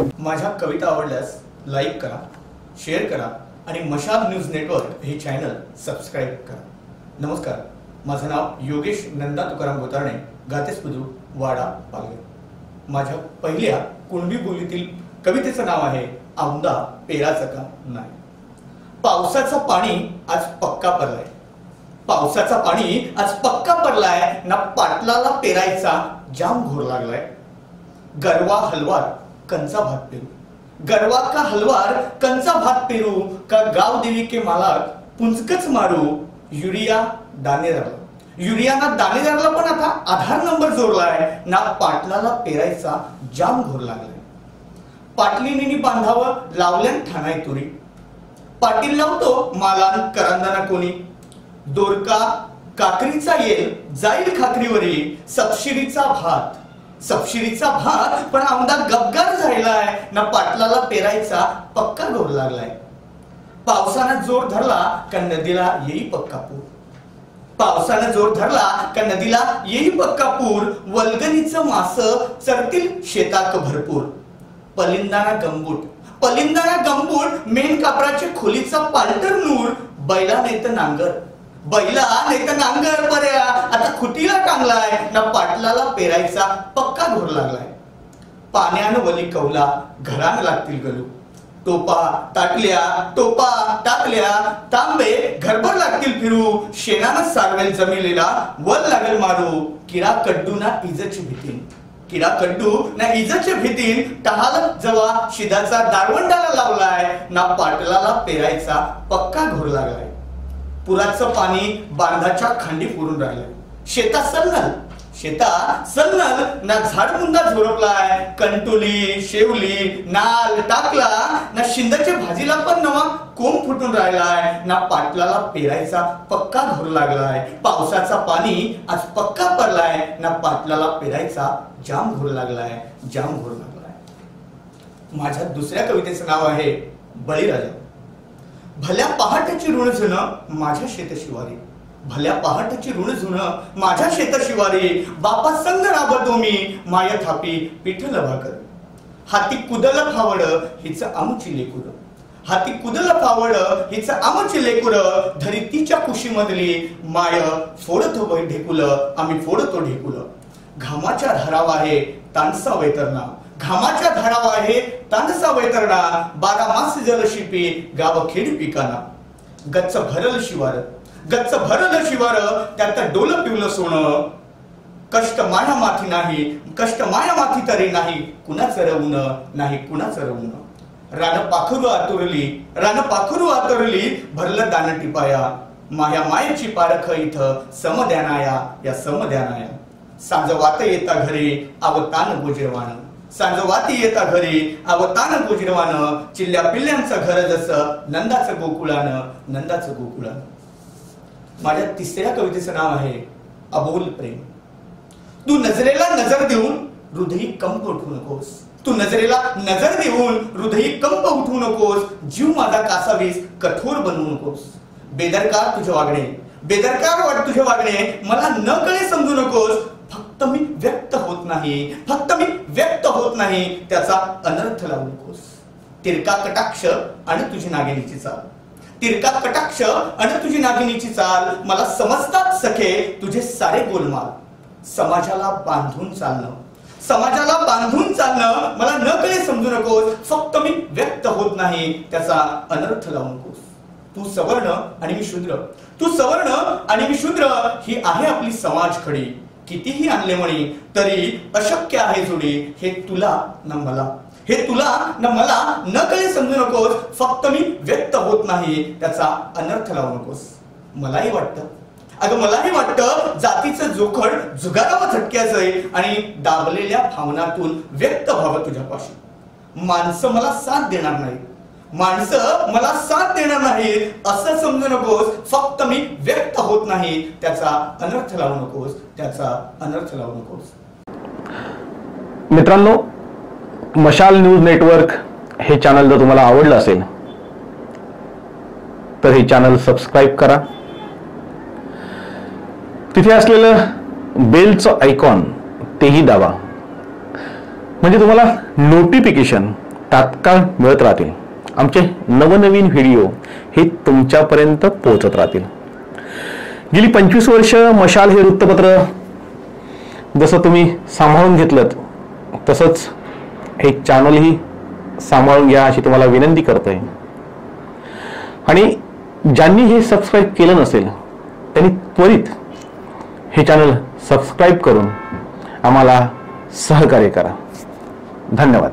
माझ्या कविता आवडल्यास लाईक करा शेअर करा आणि मशाल न्यूज नेटवर्क हे चॅनल सबस्क्राईब करा. नमस्कार माझं नाव योगेश नंदा तुकाराम गोतारणे गातेस बुद्रुक वाडा पालघर. माझ्या पहिल्या कुणबी बोलीतील कवितेचं नाव आहे आमदा पेराचं का नाही पावसाचं पाणी आज पक्का पडलाय. पावसाचा पाणी आज पक्का पडलाय ना पाटलाला पेरायचा जाम घोर लागलाय. गरवा हलवार कंचा भात पेरू. गरवा का हलवार कंचा भात पेरू का गाव देवी के मालात पुंजकच मारू युरिया दाणेदारला युरियाना दाणेदारला पण आता आधार नंबर जोडलाय ना पाटलाला पेरायचा जाम घोर लागलाय. पाटलीनी बांधावं लावल्यान ठाणाय तुरी. पाटील लावतो मालान करंदाना कोणी. दोरका काकरीचा येल जाईल खाकरीवरी सबसिडीचा भात. सबशिरीचा भात पण आमदार गबगार झालाय ना पाटलाला पेरायचा पक्का गोर लागलाय. पावसानं जोर धरला का नदीला येई पक्का पूर? पावसानं जोर धरला का नदीला येई पक्का पूर? वल्गनीचं मास चरतील शेताक भरपूर. पलिंदाना गंबूट. पलिंदाना गंबूट मेन कापराच्या खोलीचा पालटर नूर बैला नाही तर नांगर. बैला नाही तर नांगर पर्या. आता खुटीला टांगलाय ना पाटलाला पेरायचा पक्का घोर लागलाय. पाण्यानं वली कवला घरानं लागतील गलू. टोपा ताटल्या टोपा टाकल्या तांबे घरभर लागतील फिरू. शेणानं सारवेल जमिलेला वल लागेल मारू. किडा कड्डू ना इजची भीती किडा कड्डू ना इजच्या भीतीन. टहाल जवा शिदाचा दारवंडाला लावलाय. ना पाटलाला पेरायचा पक्का घोर लागलाय. पुराचं पाणी बांधाच्या खांडी पुरून राहिलंय शेता सन्नल. शेता सन्नल. ना झाडमुंदा झोरपलाय कंटुली शेवली नाल टाकला ना शिंदाच्या भाजीला पण नवा कोंब फुटून राहिलाय ना पाटलाला पेरायचा पक्का घोर लागलाय. पावसाचा पाणी आज पक्का पडलाय ना पाटलाला पेरायचा जाम घोर लागलाय जाम घोर लागलाय. माझ्या दुसऱ्या कवितेचं नाव आहे बळीराजा. भल्या पहाटेची ऋण झुणं माझ्या शेतशिवारी. भल्या पहाटेची ऋण झुणं माझ्या शेतशिवारी. बापा संग राबतो मी माय थापी पिठल भाकर हाती कुदल फावड हिच आमची लेकुर. हाती कुदल फावड हिच आमची लेकुर. धरितीच्या कुशीमधली माय फोडतो ढेकुल आम्ही फोडतो ढेकुल. घामाच्या धाराव आहे तानसा वैतरणा घामाच्या धाराव आहे तानसा वैतरणा बारा मास जलशिपी गाव खेड पिकाना. गच्च भरल शिवार गच्च भरल शिवार त्यात डोल पिवलं सोनं. कष्ट माया माथी नाही कष्ट माया माथी तरी नाही कुणाचं रवून नाही कुणाचं रवून. रान पाखरू आतुरली रान पाखरू आतुरली भरलं दान टिपाया. माया मायेची पारख इथं समध्यानाया या समध्यानाया. सांज वात येता घरी अवतान गोजिरवान. सांज वाती येता घरी अवतान गोजिरवान चिल्ल्या पिल्ल्यांचं घर जसं नंदाचं गोकुळानं नंदाचं गोकुळानं. माझ्या तिसऱ्या कवितेचं नाव आहे अबोल प्रेम. तू नजरेला नजर देऊन हृदयी कंप उठू नकोस. तू नजरेला नजर देऊन हृदयी कंप उठू नकोस. जीव माझा कासावीस कठोर बनवू नकोस. बेदरकार तुझे वागणे बेदरकार वाट तुझे वागणे मला न कळे समजू नकोस. मी व्यक्त होत नाही फक्त मी व्यक्त होत नाही त्याचा अनर्थ लावू नकोस. तिरका कटाक्ष आणि तुझी नागिनीची चाल. तिरका कटाक्ष आणि तुझी नागिनीची चाल मला समजतात सखे तुझे सारे गोलमाल. समाजाला बांधून चालणं. समाजाला बांधून चालणं मला न कळे समजू नकोस फक्त मी व्यक्त होत नाही त्याचा अनर्थ लावू नकोस. तू सवर्ण आणि मी शूद्र. तू सवर्ण आणि मी शूद्र ही आहे आपली समाज खडी. कितीही आणले म्हणी तरी अशक्य आहे जोडी हे तुला न मला. हे तुला न मला न कळे समजू नकोस फक्त मी व्यक्त होत नाही त्याचा अनर्थ लावू नकोस. मलाही वाटतं. अगं मलाही वाटतं जातीचं जोखड झुगारावं झटक्याचं आहे आणि दाबलेल्या भावनातून व्यक्त व्हावं तुझ्यापासून माणसं मला साथ देणार नाही माणसं मला साथ देणार नाही असं समजू नकोस फक्त मी व्यक्त होत नाही. त्याचा अनर्थ लावू नकोस त्याचा अनर्थ लावू नकोस. मित्रांनो मशाल न्यूज नेटवर्क हे चॅनल जर तुम्हाला आवडलं असेल तर हे चॅनल सबस्क्राईब करा. तिथे असलेलं बेलचं आयकॉन तेही दाबा. म्हणजे तुम्हाला नोटिफिकेशन तात्काळ मिळत राहतील. आमचे नवनवीन व्हिडिओ हे तुमच्यापर्यंत पोहोचत राहतील. गेली पंचवीस वर्ष मशाल हे वृत्तपत्र जसं तुम्ही सांभाळून घेतलं तसंच हे चॅनलही सांभाळून घ्या अशी तुम्हाला विनंती करतोय. आणि ज्यांनी हे सबस्क्राईब केलं नसेल त्यांनी त्वरित हे चॅनल सबस्क्राईब करून आम्हाला सहकार्य करा. धन्यवाद.